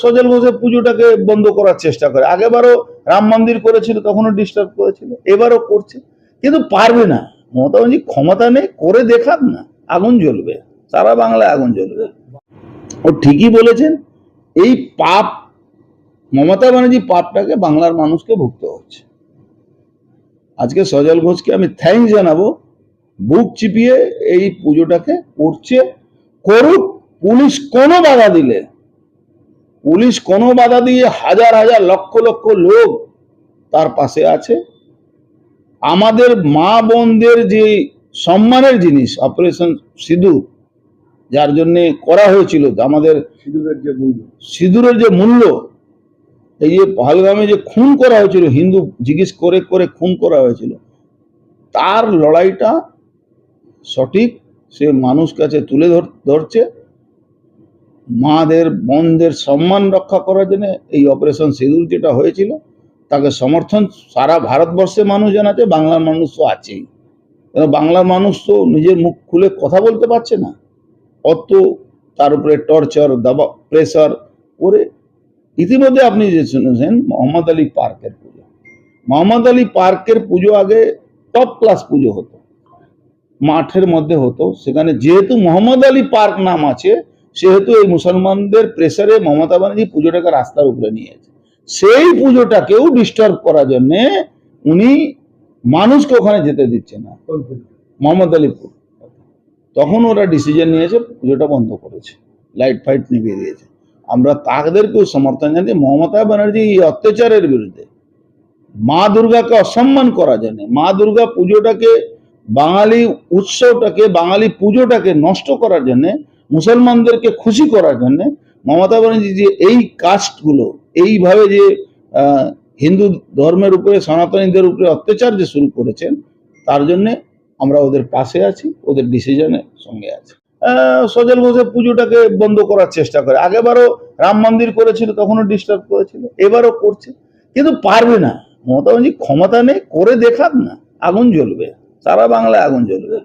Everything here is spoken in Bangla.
সজল ঘোষের পুজোটাকে বন্ধ করার চেষ্টা করে। আগেবারও রাম মন্দির করেছিল তখনও ডিস্টার্ব করেছিল, এবারও করছে। কিন্তু পারবে না। মমতা ব্যানার্জি ক্ষমতা নেই, করে দেখাক না। আগুন জ্বলবে। সারা বাংলায় আগুন জ্বলবে। ও ঠিকই বলেছেন, এই পাপ, মমতা ব্যানার্জি পাপটাকে বাংলার মানুষকে ভুগতে হচ্ছে। আজকে সজল ঘোষকে আমি থ্যাঙ্কস জানাব। বুক চিপিয়ে এই পুজোটাকে করছে। করুক, পুলিশ কোনো বাধা দিলে পুলিশ কোনো বাধা দিয়ে হাজার হাজার লক্ষ লক্ষ লোক তার পাশে আছে। আমাদের মা বোনদের যে সম্মানের জিনিস অপারেশন সিধু যার জন্যে করা হয়েছিল আমাদের সিঁদুরের যে মূল্য। সিঁদুরের যে মূল্য এই যে পহলগামে যে খুন করা হয়েছিল হিন্দু জিজ্ঞেস করে করে খুন করা হয়েছিল তার লড়াইটা সঠিক সে মানুষ কাছে তুলে ধর- ধরছে। মাদের, বন্ধের সম্মান রক্ষা করার জন্য এই অপারেশন সিঁদুর যেটা হয়েছিল, তাকে সমর্থন সারা ভারতবর্ষে মানুষ জানাচ্ছে বাংলার মানুষ তো আছেই। বাংলার মানুষ তো নিজের মুখ খুলে কথা বলতে পারছে না। অত তার উপরে টর্চার, দাবা, প্রেসার করে ইতিমধ্যে আপনি যে শুনেছেন মোহাম্মদ আলী পার্কের পুজো। মোহাম্মদ আলী পার্কের পুজো আগে টপ ক্লাস পুজো হতো। মাঠের মধ্যে হতো, সেখানে যেহেতু মোহাম্মদ আলী পার্ক নাম আছে সেহেতু এই মুসলমানদের প্রেসারে মমতা ব্যানার্জি পুজোটাকে রাস্তার উপরে নিয়েছে। সেই পুজোটাকেও ডিস্টার্ব করার জন্যে উনি মানুষকে ওখানে যেতে দিচ্ছে না? মোহাম্মদ আলীপুর। তখন ওরা ডিসিশন নিয়েছে পুজোটা বন্ধ করেছে। লাইট ফাইট নিভিয়ে দিয়েছে। আমরা তাদেরকেও সমর্থন জানি মমতা ব্যানার্জি এই অত্যাচারের বিরুদ্ধে মা দুর্গাকে অসম্মান করা জন্য মা দুর্গা পুজোটাকে বাঙালি উৎসবটাকে বাঙালি পুজোটাকে নষ্ট করার জন্য মুসলমানদেরকে খুশি করার জন্য মমতা ব্যানার্জি যে এই কাস্টগুলো এইভাবে যে হিন্দু ধর্মের উপরে, সনাতনীদের উপরে অত্যাচার যে শুরু করেছেন, তার জন্যে আমরা ওদের পাশে আছি, ওদের ডিসিশনের সঙ্গে আছি। সজল ঘোষের পুজোটাকে বন্ধ করার চেষ্টা করে। আগেবারও রাম মন্দির করেছিল, তখনও ডিস্টার্ব করেছিল, এবারও করছে। কিন্তু পারবে না। মমতা ব্যানার্জি ক্ষমতা নেই, করে দেখাক না। আগুন জ্বলবে। সারা বাংলায় আগুন জ্বলবে।